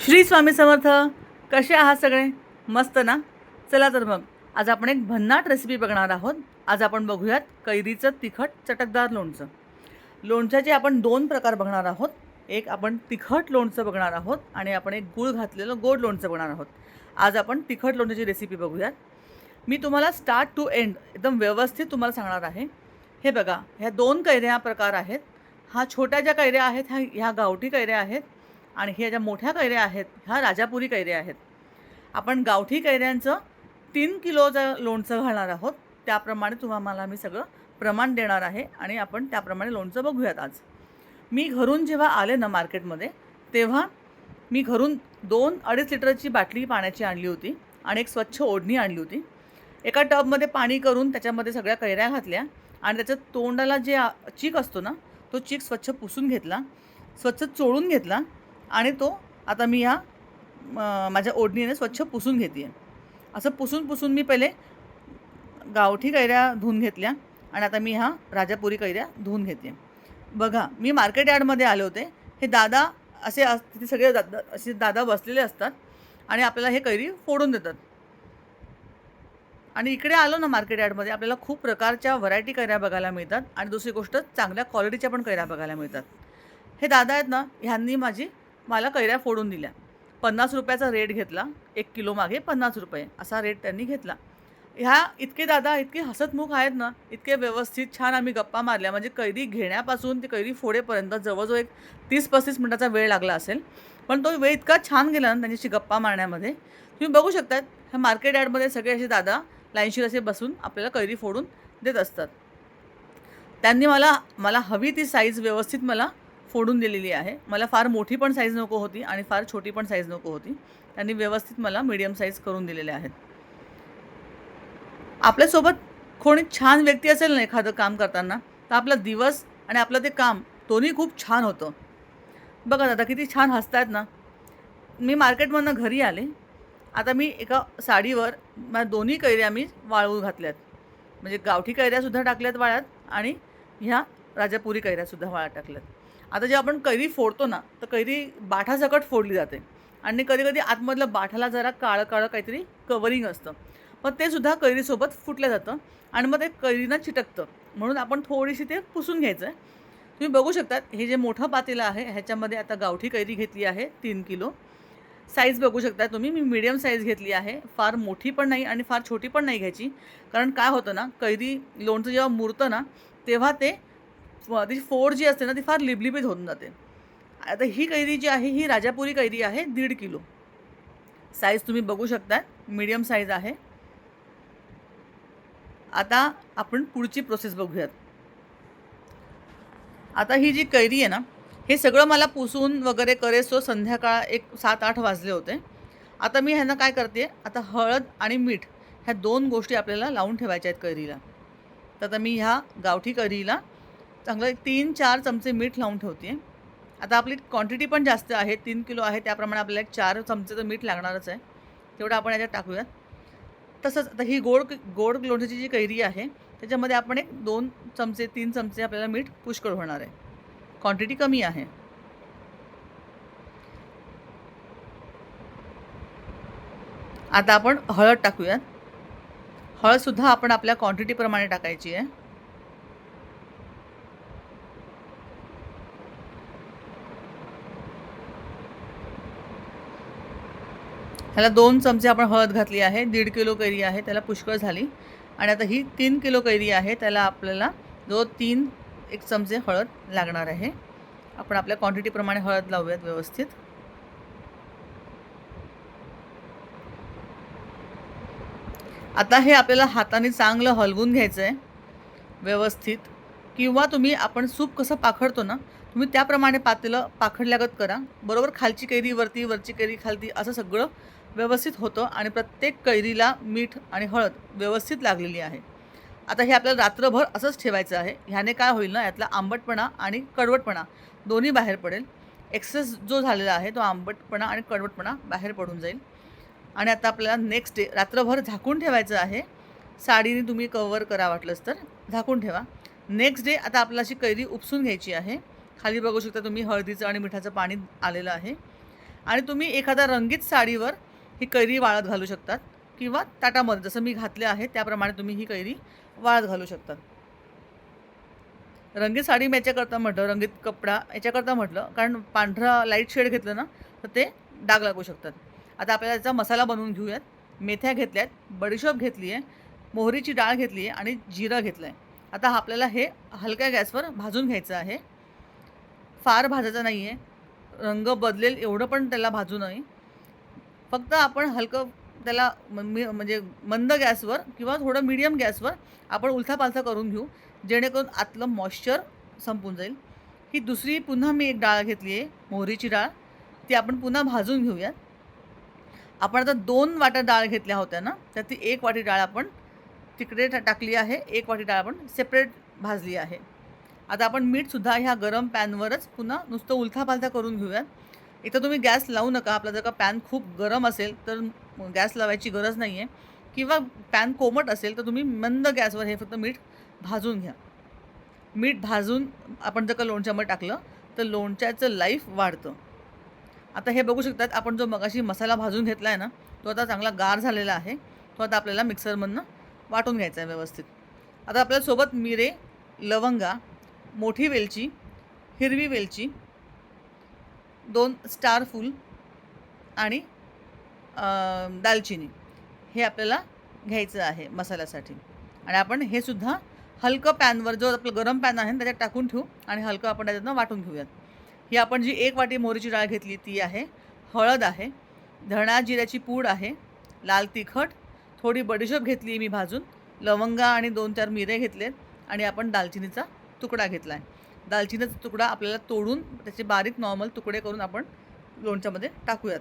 श्री स्वामी समर्थ कसे आहात सगळे? मस्त ना? चला तर मग आज आपण एक भन्नाट रेसिपी बघणार आहोत. आज आपण बघूयात कैरीचं तिखट चटकदार लोणचं. लोणच्याचे आपण दोन प्रकार बघणार आहोत. एक आपण तिखट लोणचं बघणार आहोत आणि आपण एक गूळ घातलेलं गोड लोणचं बघणार आहोत. आज आपण तिखट लोणच्याची रेसिपी बघूयात. मी तुम्हाला स्टार्ट टू एंड एकदम व्यवस्थित तुम्हाला सांगणार आहे. हे बघा ह्या दोन कैऱ्या प्रकार आहेत. हा छोट्या ज्या कैऱ्या आहेत ह्या ह्या गावठी कैऱ्या आहेत. आणि ह्या ज्या मोठ्या कैऱ्या आहेत ह्या राजापुरी कैऱ्या आहेत. आपण गावठी कैऱ्यांचं तीन किलोचं लोणचं घालणार आहोत त्याप्रमाणे तुम्हाला मी सगळं प्रमाण देणार आहे आणि आपण त्याप्रमाणे लोणचं बघूयात आज. मी घरून जेव्हा आले ना मार्केटमध्ये तेव्हा मी घरून दोन अडीच लिटरची बाटली पाण्याची आणली होती आणि एक स्वच्छ ओढणी आणली होती. एका टबमध्ये पाणी करून त्याच्यामध्ये सगळ्या कैऱ्या घातल्या आणि त्याच्या तोंडाला जे चीक असतो ना तो चीक स्वच्छ पुसून घेतला स्वच्छ चोळून घेतला आणि तो आता मी ह्या माझ्या ओढणीने स्वच्छ पुसून घेते असं पुसून पुसून मी पहिले गावठी कैऱ्या धुवून घेतल्या आणि आता मी ह्या राजापुरी कैऱ्या धुवून घेते बघा मी मार्केट यार्डमध्ये आले होते. हे दादा असे अस तिथे सगळे दादा असे दादा बसलेले असतात आणि आपल्याला हे कैरी फोडून देतात. आणि इकडे आलो ना मार्केट यार्डमध्ये आपल्याला खूप प्रकारच्या व्हरायटी कैऱ्या बघायला मिळतात आणि दुसरी गोष्ट चांगल्या क्वालिटीच्या पण कैऱ्या बघायला मिळतात. हे दादा आहेत ना ह्यांनी माझी मला कैऱ्या फोडून दिल्या. पन्नास रुपयाचा रेट घेतला. एक किलो मागे पन्नास रुपये असा रेट त्यांनी घेतला. ह्या इतके दादा इतके हसतमुख आहेत ना इतके व्यवस्थित छान आम्ही गप्पा मारल्या. म्हणजे कैरी घेण्यापासून ते कैरी फोडेपर्यंत जवळजवळ एक तीस पस्तीस मिनटाचा वेळ लागला असेल. पण तो वेळ इतका छान गेला ना त्यांच्याशी गप्पा मारण्यामध्ये. तुम्ही बघू शकतात ह्या मार्केट यार्डमध्ये सगळे असे दादा लाईनशीर असे बसून आपल्याला कैरी फोडून देत असतात. त्यांनी मला मला हवी ती साईज व्यवस्थित मला फोडून दिलेली आहे. मला फार मोठी पण साईज नको होती आणि फार छोटी पण साईज नको होती. त्यांनी व्यवस्थित मला मीडियम साईज करून दिलेल्या आहेत. आपल्यासोबत कोणी छान व्यक्ती असेल ना एखादं काम करताना तर आपला दिवस आणि आपलं ते काम दोन्ही खूप छान होतं. बघा दादा किती छान हसतायत ना. मी मार्केटमधनं घरी आले. आता मी एका साडीवर माझ्या दोन्ही कैऱ्या मी वाळवून घातल्यात. म्हणजे गावठी कैऱ्यासुद्धा टाकल्यात वाळ्यात आणि ह्या राजापुरी कैऱ्यासुद्धा वाळा टाकल्यात. आता जे आपण कैरी फोडतो ना तर कैरी बाठासकट फोडली जाते. आणि कधी कधी आतमधलं बाठाला जरा काळं काळं काहीतरी कवरिंग असतं. पण ते सुद्धा कैरीसोबत फुटलं जातं आणि मग ते कैरीनं चिटकतं. म्हणून आपण थोडीशी ते पुसून घ्यायचं आहे तुम्ही बघू शकतात हे जे मोठं पातेलं आहे ह्याच्यामध्ये आता गावठी कैरी घेतली आहे तीन किलो. साईज बघू शकता तुम्ही मी मीडियम साईज घेतली आहे. फार मोठी पण नाही आणि फार छोटी पण नाही घ्यायची. कारण काय होतं ना कैरी लोणचं जेव्हा मुरतं ना तेव्हा ते फ- त्याची फोड जी असते ना ती फार लिबलिबीत होऊन जाते. आता ही कैरी जी आहे ही राजापुरी कैरी आहे दीड किलो. साईज तुम्ही बघू शकता मीडियम साईज आहे. आता आपण पुढची प्रोसेस बघूयात. आता ही जी कैरी आहे ना हे सगळं मला पुसून वगैरे करेसो संध्याकाळ एक सात आठ वाजले होते. आता मी ह्यांना काय करते आता हळद आणि मीठ ह्या दोन गोष्टी आपल्याला लावून ठेवायच्या आहेत कैरीला. तर आता मी ह्या गावठी कैरीला चांगलं एक तीन चार चमचे मीठ लावून ठेवते. आता आपली क्वांटिटी पण जास्त आहे. तीन किलो आहे. त्याप्रमाणे आपल्याला एक चार चमचेचं मीठ लागणारच आहे. तेवढं आपण याच्यात टाकूयात. तसंच आता ही गोड गोड लोणच्याची जी कैरी आहे त्याच्यामध्ये आपण एक दोन चमचे तीन चमचे आपल्याला मीठ पुष्कळ होणार आहे. क्वांटिटी कमी आहे. आता आपण हळद टाकूयात. हळदसुद्धा आपण आपल्या क्वांटिटीप्रमाणे टाकायची आहे. ह्याला दोन चमचे आपण हळद घातली आहे दीड किलो कैरी आहे त्याला पुष्कळ झाली. आणि आता ही तीन किलो कैरी आहे त्याला आपल्याला जो तीन एक चमचे हळद लागणार आहे. आपण आपल्या क्वांटिटीप्रमाणे हळद लावूयात व्यवस्थित. आता हे आपल्याला हाताने चांगलं हलवून घ्यायचं आहे व्यवस्थित. किंवा तुम्ही आपण सूप कसं पाखडतो ना तुम्ही त्याप्रमाणे पातेलं पाखडल्यागत करा. बरोबर खालची कैरी वरती वरची कैरी खालती असं सगळं व्यवस्थित होतं आणि प्रत्येक कैरीला मीठ आणि हळद व्यवस्थित लागलेली आहे. आता हे आपल्याला रात्रभर असंच ठेवायचं आहे. ह्याने काय होईल ना यातला आंबटपणा आणि कडवटपणा दोन्ही बाहेर पडेल. एक्सेस जो झालेला आहे तो आंबटपणा आणि कडवटपणा बाहेर पडून जाईल. आणि आता आपल्याला नेक्स्ट डे रात्रभर झाकून ठेवायचं आहे. साडीने तुम्ही कवर करा वाटलंच तर झाकून ठेवा. नेक्स्ट डे आता आपल्याला अशी कैरी उपसून घ्यायची आहे. खाली बघू शकता तुम्ही हळदीचं आणि मिठाचं पाणी आलेलं आहे. आणि तुम्ही एखाद्या रंगीत साडीवर ही कैरी वाळत घालू शकतात किंवा ताटामध्ये जसं मी घातले आहे त्याप्रमाणे तुम्ही ही कैरी वाळत घालू शकतात. रंगीत साडी मी याच्याकरता म्हटलं रंगीत कपडा याच्याकरता म्हटलं कारण पांढरा लाइट शेड घेतलं ना तर ते डाग लागू शकतात. आता आपल्याला याचा मसाला बनवून घेऊयात. मेथ्या घेतल्यात बडीशोप घेतली आहे मोहरीची डाळ घेतली आहे आणि जिरं घेतलं आहे. आता आपल्याला हे हलक्या गॅसवर भाजून घ्यायचं आहे. फार भाजायचं नाही आहे रंग बदलेल एवढं पण त्याला भाजू नये. फक्त आपण हलकं त्याला म- मी म्हणजे मंद गॅसवर किंवा थोडं मीडियम गॅसवर आपण उलथापालथा करून घेऊ जेणेकरून आतलं मॉइश्चर संपून जाईल. ही दुसरी पुन्हा मी एक डाळ घेतली आहे मोहरीची डाळ. ती आपण पुन्हा भाजून घेऊयात. आपण आता दोन वाट्या डाळ घेतल्या होत्या ना तर ती एक वाटी डाळ आपण तिकडे टाकली आहे एक वाटी डाळ आपण सेपरेट भाजली आहे. आता आपण मीठसुद्धा ह्या गरम पॅनवरच पुन्हा नुसतं उलथापालथा करून घेऊयात. इथं तुम्ही गॅस लावू नका. आपला जर का पॅन खूप गरम असेल तर गॅस लावायची गरज नाही आहे किंवा पॅन कोमट असेल तर तुम्ही मंद गॅसवर हे फक्त मीठ भाजून घ्या. मीठ भाजून आपण जर का लोणच्यामध्ये टाकलं तर लोणच्याचं लाईफ वाढतं. आता हे बघू शकतात आपण जो मगाशी मसाला भाजून घेतला आहे ना तो आता चांगला गार झालेला आहे. तो आता आपल्याला मिक्सरमधनं वाटून घ्यायचा आहे व्यवस्थित. आता आपल्यासोबत मिरे लवंगा मोठी वेलची हिरवी वेलची दोन स्टार फूल आणि दालचिनी. हे आपल्याला घ्यायचं आहे मसाल्यासाठी. आणि आपण हे सुद्धा हलकं पॅनवर जो आपलं गरम पॅन आहे त्याच्यात टाकून ठेवू आणि हलकं आपण त्याच्यातनं वाटून घेऊयात. ही आपण जी एक वाटी मोहरीची डाळ घेतली ती आहे. हळद आहे. धणा जिऱ्याची पूड आहे. लाल तिखट. थोडी बडीशोप घेतली मी भाजून. लवंगा आणि दोन चार मिरे घेतलेत आणि आपण दालचिनीचा तुकडा घेतला आहे दालचिनीचा तुकडा आपल्याला तोडून त्याचे बारीक नॉर्मल तुकडे करून आपण लोणच्यामध्ये टाकूयात.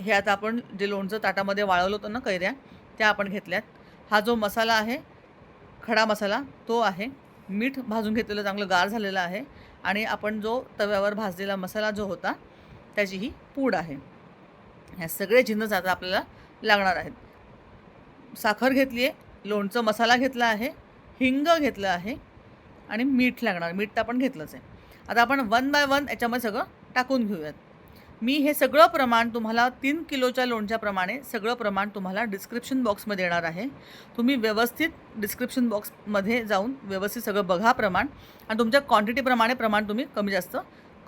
हे आता आपण जे लोणचं ताटामध्ये वाळवलं होतं ना कैऱ्या त्या आपण घेतल्यात. हा जो मसाला आहे खडा मसाला तो आहे. मीठ भाजून घेतलेलं चांगलं गार झालेलं आहे आणि आपण जो तव्यावर भाजलेला मसाला जो होता त्याची ही पूड आहे. ह्या सगळे जिन्नस आता आपल्याला लागणार आहेत. साखर घेतली आहे लोणचं मसाला घेतला आहे हिंग घेतलं आहे आणि मीठ लागणार मीठ तर आपण घेतलंच आहे. आता आपण वन बाय वन याच्यामध्ये सगळं टाकून घेऊयात. मी हे सगळं प्रमाण तुम्हाला तीन किलोच्या लोणच्याप्रमाणे सगळं प्रमाण तुम्हाला डिस्क्रिप्शन बॉक्समध्ये येणार आहे. तुम्ही व्यवस्थित डिस्क्रिप्शन बॉक्समध्ये जाऊन व्यवस्थित सगळं बघा प्रमाण आणि तुमच्या क्वांटिटीप्रमाणे प्रमाण तुम्ही कमी जास्त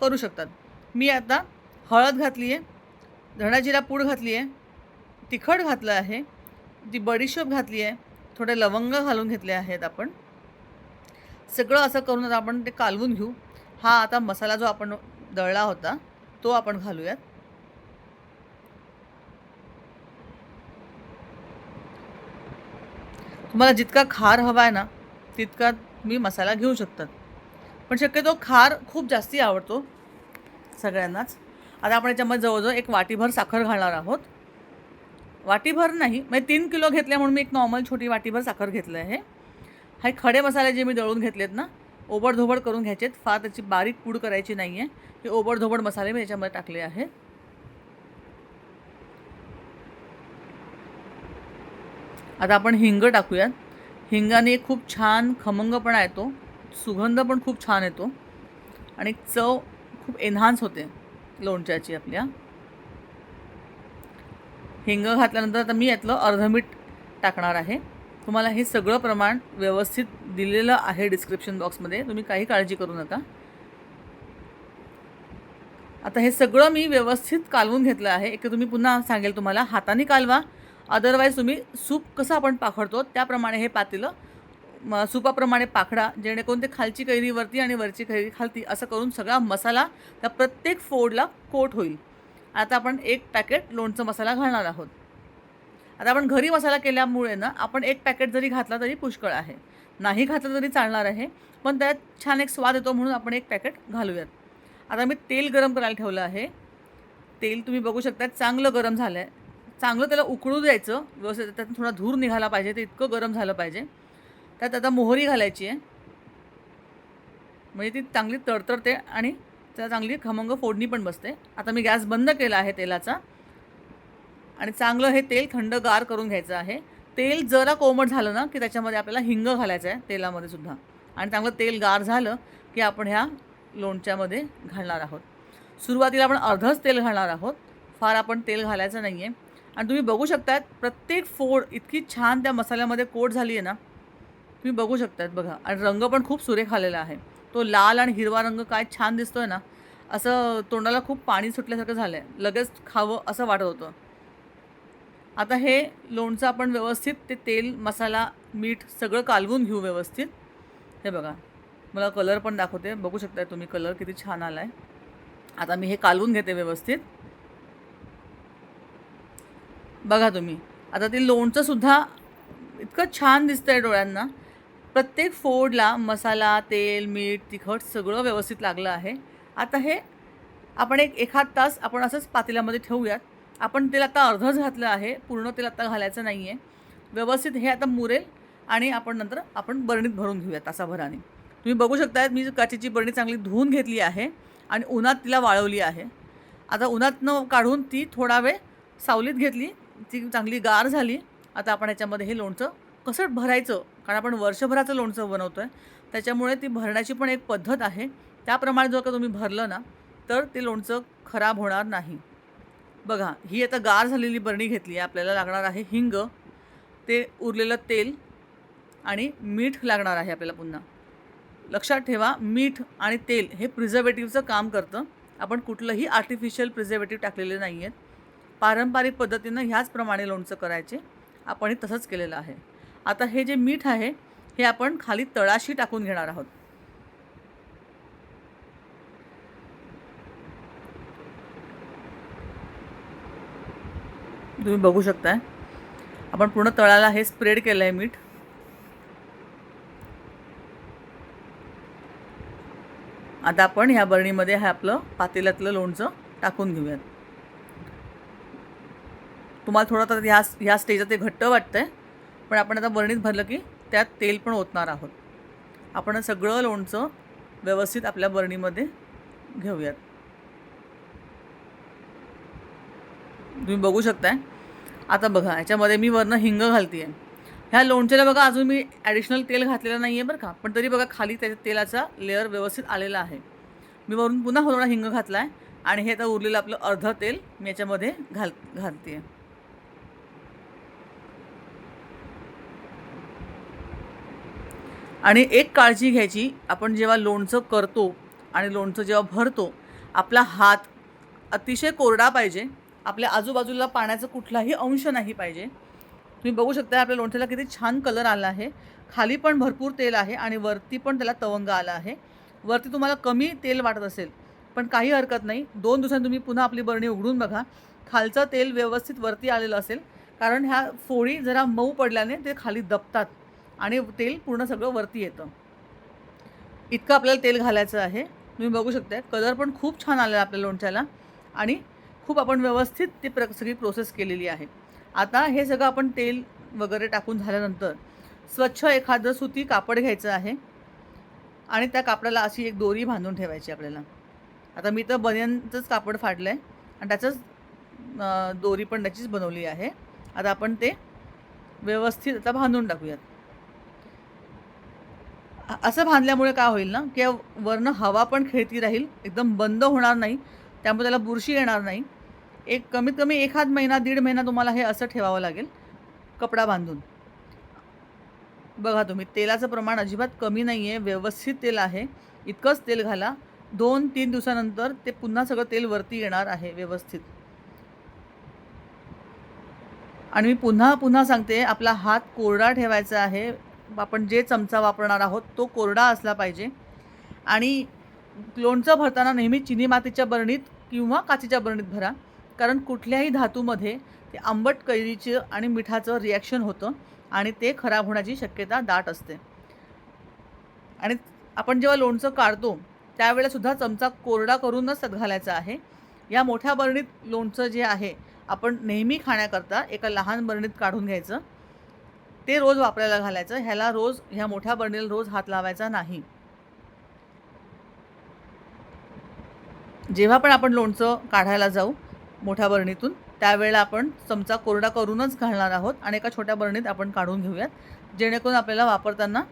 करू शकतात. मी आता हळद घातली आहे धणाजिरा पूड घातली आहे तिखट घातलं आहे ती बडीशोप घातली आहे थोडे लवंग घालून घेतले आहेत आपण. सगळं असं करून आता आपण ते कालवून घेऊ. हा आता मसाला जो आपण दळला होता तो आपण घालूयात. तुम्हाला जितका खार हवा आहे ना तितका तुम्ही मसाला घेऊ शकतात. पण शक्यतो खार खूप जास्ती आवडतो सगळ्यांनाच. आता आपण याच्यामध्ये जवळजवळ एक वाटीभर साखर घालणार आहोत. वाटीभर नाही म्हणजे तीन किलो घेतल्या म्हणून मी एक नॉर्मल छोटी वाटीभर साखर घेतलं आहे हे खडे मसाले जे मी दळून घेतलेत ना ओबडधोबड करून घ्यायचेत. फार त्याची बारीक पूड करायची नाही आहे हे ओबडधोबड मसाले मी याच्यामध्ये टाकले आहे. आता आपण हिंग टाकूयात. हिंगाने खूप छान खमंगपणा येतो. सुगंध पण खूप छान येतो. आणि चव खूप एन्हान्स होते लोणच्याची आपल्या. हिंग घातल्यानंतर आता मी यातलं अर्ध मीठ टाकणार आहे. तुम्हाला हे सगळं प्रमाण व्यवस्थित दिलेलं आहे डिस्क्रिप्शन बॉक्समध्ये तुम्ही काही काळजी करू नका. आता हे सगळं मी व्यवस्थित कालवून घेतलं आहे. एक तुम्ही पुन्हा सांगेल तुम्हाला हाताने कालवा. अदरवाईज तुम्ही सूप कसं आपण पाखडतो त्याप्रमाणे हे पातेलं. म सुपाप्रमाणे पाखडा जेणेकरून ते खालची कैरी वरती आणि वरची कैरी खालती असं करून सगळा मसाला त्या प्रत्येक फोडला कोट होईल. आता आपण एक पॅकेट लोणचं मसाला घालणार आहोत. आता आपण घरी मसाला केल्यामुळे ना आपण एक पॅकेट जरी घातला तरी पुष्कळ आहे. नाही घातलं तरी चालणार आहे पण त्यात छान एक स्वाद येतो म्हणून आपण एक पॅकेट घालूयात. आता मी तेल गरम करायला ठेवलं आहे. तेल तुम्ही बघू शकता चांगलं गरम झालं आहे चांगलं त्याला उकळू द्यायचं व्यवस्थित त्यात थोडा धूर निघाला पाहिजे ते इतकं गरम झालं पाहिजे. त्यात आता मोहरी घालायची आहे. म्हणजे ती चांगली तडतडते आणि त्याला चांगली खमंग फोडणी पण बसते. आता मी गॅस बंद केला आहे तेलाचा. आणि चांगलं हे तेल थंडगार करून घ्यायचं आहे. तेल जरा कोमट झालं ना की त्याच्यामध्ये आपल्याला हिंग घालायचं आहे तेलामध्ये सुद्धा. आणि चांगलं तेल गार झालं की आपण ह्या लोणच्यामध्ये घालणार आहोत. सुरुवातीला आपण अर्धच तेल घालणार आहोत. फार आपण तेल घालायचं नाही आहे आणि तुम्ही बघू शकतात प्रत्येक फोड इतकी छान त्या मसाल्यामध्ये कोट झाली आहे ना तुम्ही बघू शकतात बघा. आणि रंग पण खूप सुरेख आलेला आहे. तो लाल आणि हिरवा रंग काय छान दिसतो आहे ना असं तोंडाला खूप पाणी सुटल्यासारखं झालं आहे लगेच खावं असं वाटत होतं. आता हे लोणचं आपण व्यवस्थित ते तेल मसाला मीठ सगळं कालवून घेऊ व्यवस्थित. हे बघा मला कलर पण दाखवते. बघू शकताय तुम्ही कलर किती छान आला आहे आता मी हे कालवून घेते व्यवस्थित. बघा तुम्ही आता ते लोणचंसुद्धा इतकं छान दिसतं आहे डोळ्यांना. प्रत्येक फोडला मसाला तेल मीठ तिखट सगळं व्यवस्थित लागलं आहे. आता हे आपण एक एखाद तास आपण असंच पातेल्यामध्ये ठेवूयात. आपण तेल आता अर्धच घातलं आहे पूर्ण तेल आता घालायचं नाही आहे व्यवस्थित हे आता मुरेल आणि आपण नंतर आपण बरणीत भरून घेऊया तासाभराने. तुम्ही बघू शकता मी काचेची बरणी चांगली धुवून घेतली आहे आणि उन्हात तिला वाळवली आहे. आता उन्हातनं काढून ती थोडा वेळ सावलीत घेतली ती चांगली गार झाली. आता आपण याच्यामध्ये हे लोणचं कसं भरायचं? कारण आपण वर्षभराचं लोणचं बनवतो आहे त्याच्यामुळे ती भरण्याची पण एक पद्धत आहे. त्याप्रमाणे जर का तुम्ही भरलं ना तर ते लोणचं खराब होणार नाही. बघा ही आता गार झालेली बरणी घेतली आहे आपल्याला लागणार आहे हिंग ते उरलेलं तेल आणि मीठ लागणार आहे आपल्याला पुन्हा. लक्षात ठेवा मीठ आणि तेल हे प्रिझर्वेटिव्हचं काम करतं. आपण कुठलंही आर्टिफिशियल प्रिझर्वेटिव्ह टाकलेले नाही आहेत पारंपरिक पद्धतीनं ह्याचप्रमाणे लोणचं करायचे. आपण हे तसंच केलेलं आहे. आता हे जे मीठ आहे हे आपण खाली तळाशी टाकून घेणार आहोत. तुम्ही बघू शकताय. आपण पूर्ण तळाला हे स्प्रेड केलं आहे मीठ. आता आपण ह्या बरणीमध्ये हे आपलं पातेल्यातलं लोणचं टाकून घेऊयात. तुम्हाला थोडं तर ह्या ह्या स्टेजात ते घट्ट वाटतंय पण आपण आता बरणीत भरलं की त्यात तेल पण ओतणार आहोत. आपण सगळं लोणचं व्यवस्थित आपल्या बरणीमध्ये घेऊयात. तुम्ही बघू शकताय. आता बघा याच्यामध्ये मी वरनं हिंग घालते आहे ह्या लोणच्याला बघा अजून मी ॲडिशनल तेल घातलेलं नाही आहे बरं का पण तरी बघा खाली त्याच्या तेलाचा लेअर व्यवस्थित आलेला आहे. मी वरून पुन्हा थोडा हिंग घातला आहे आणि हे आता उरलेलं आपलं अर्धं तेल मी याच्यामध्ये घाल घालते आहे आणि एक काळजी घ्यायची आपण जेव्हा लोणचं करतो आणि लोणचं जेव्हा भरतो आपला हात अतिशय कोरडा पाहिजे. आपल्या आजूबाजूला पाण्याचा कुठलाही अंश नाही पाहिजे. तुम्ही बघू शकता आपल्या लोणच्याला किती छान कलर आला आहे. खाली पण भरपूर तेल आहे आणि वरती पण त्याला तवंग आला आहे. वरती तुम्हाला कमी तेल वाटत असेल पण काही हरकत नाही. दोन दिवसांनी तुम्ही पुन्हा आपली बरणी उघडून बघा. खालचं तेल व्यवस्थित वरती आलेलं असेल कारण ह्या फोडी जरा मऊ पडल्याने ते खाली दबतात आणि तेल पूर्ण सगळं वरती येतं. इतकं आपल्याला तेल घालायचं आहे. तुम्ही बघू शकता कलर पण खूप छान आलेला आपल्या लोणच्याला. आणि खूप आपण व्यवस्थित ती प्र सगळी प्रोसेस केलेली आहे. आता हे सगळं आपण तेल वगैरे टाकून झाल्यानंतर स्वच्छ एखादं सुती कापड घ्यायचं आहे आणि त्या कापडाला अशी एक दोरी बांधून ठेवायची आपल्याला. आता मी तर बनियनचंच कापड फाडलं आहे आणि त्याचंच दोरी पण त्याचीच बनवली आहे. आता आपण ते व्यवस्थित आता बांधून टाकूयात. असं बांधल्यामुळे काय होईल ना की वरनं हवा पण खेळती राहील एकदम बंद होणार नाही त्यामुळे त्याला बुरशी येणार नाही. एक कमीत कमी एखाद महिना दीड महिना तुम्हाला हे असं ठेवावं लागेल कपडा बांधून. बघा तुम्ही तेलाचं प्रमाण अजिबात कमी नाही आहे व्यवस्थित तेल आहे. इतकंच तेल घाला. दोन तीन दिवसानंतर ते पुन्हा सगळं तेल वरती येणार आहे व्यवस्थित. आणि मी पुन्हा पुन्हा सांगते आपला हात कोरडा ठेवायचा आहे. आपण जे चमचा वापरणार आहोत तो कोरडा असला पाहिजे. आणि लोणचं भरताना नेहमी चिनी मातीच्या बरणीत किंवा काचेच्या बरणीत भरा. कारण कुठल्याही धातूमध्ये ते आंबट कैरीचं आणि मिठाचं रिॲक्शन होतं आणि ते खराब होण्याची शक्यता दाट असते. आणि आपण जेव्हा लोणचं काढतो त्यावेळेसुद्धा चमचा कोरडा करूनच त्यात घालायचा आहे. या मोठ्या बरणीत लोणचं जे आहे आपण नेहमी खाण्याकरता एका लहान बरणीत काढून घ्यायचं. ते रोज वापरायला घालायचं. ह्याला रोज ह्या मोठ्या बरणीला रोज हात लावायचा नाही. जेव्हा पण आपण लोणचं काढायला जाऊ मोठ्या बरणीतून. त्यावेळेला आपण चमचा कोरडा करूनच घालणार आहोत आणि एका छोट्या बरणीत आपण काढून घेऊयात. जेणेकरून आपल्याला वापरताना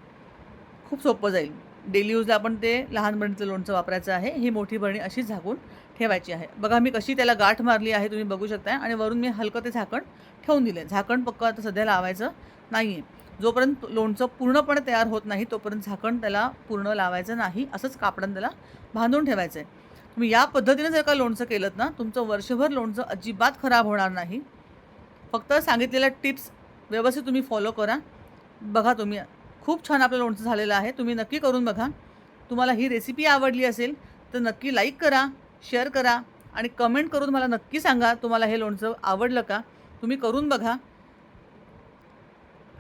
खूप सोपं जाईल. डेली यूजला आपण ते लहान बरणीचं लोणचं वापरायचं आहे. ही मोठी बरणी अशी झाकून ठेवायची आहे. बघा मी कशी त्याला गाठ मारली आहे तुम्ही बघू शकताय. आणि वरून मी हलकं ते झाकण ठेवून दिलं झाकण पक्क आता सध्या लावायचं नाही आहे जोपर्यंत लोणचं पूर्णपणे तयार होत नाही तोपर्यंत झाकण त्याला पूर्ण लावायचं नाही. असंच कापडानं त्याला बांधून ठेवायचं आहे तुम्ही या पद्धतीने जर का लोणचं केलं ना तुमचं वर्षभर लोणचं अजिबात खराब होणार नाही. फक्त सांगितलेल्या टिप्स व्यवस्थित तुम्ही फॉलो करा. बघा तुम्ही खूप छान आपलं लोणचं झालेलं आहे. तुम्ही नक्की करून बघा. तुम्हाला ही रेसिपी आवडली असेल तर नक्की लाईक करा शेअर करा आणि कमेंट करून मला नक्की सांगा तुम्हाला हे लोणचं आवडलं का. तुम्ही करून बघा.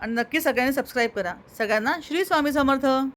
आणि नक्की सगळ्यांनी सबस्क्राईब करा. सगळ्यांना श्री स्वामी समर्थ.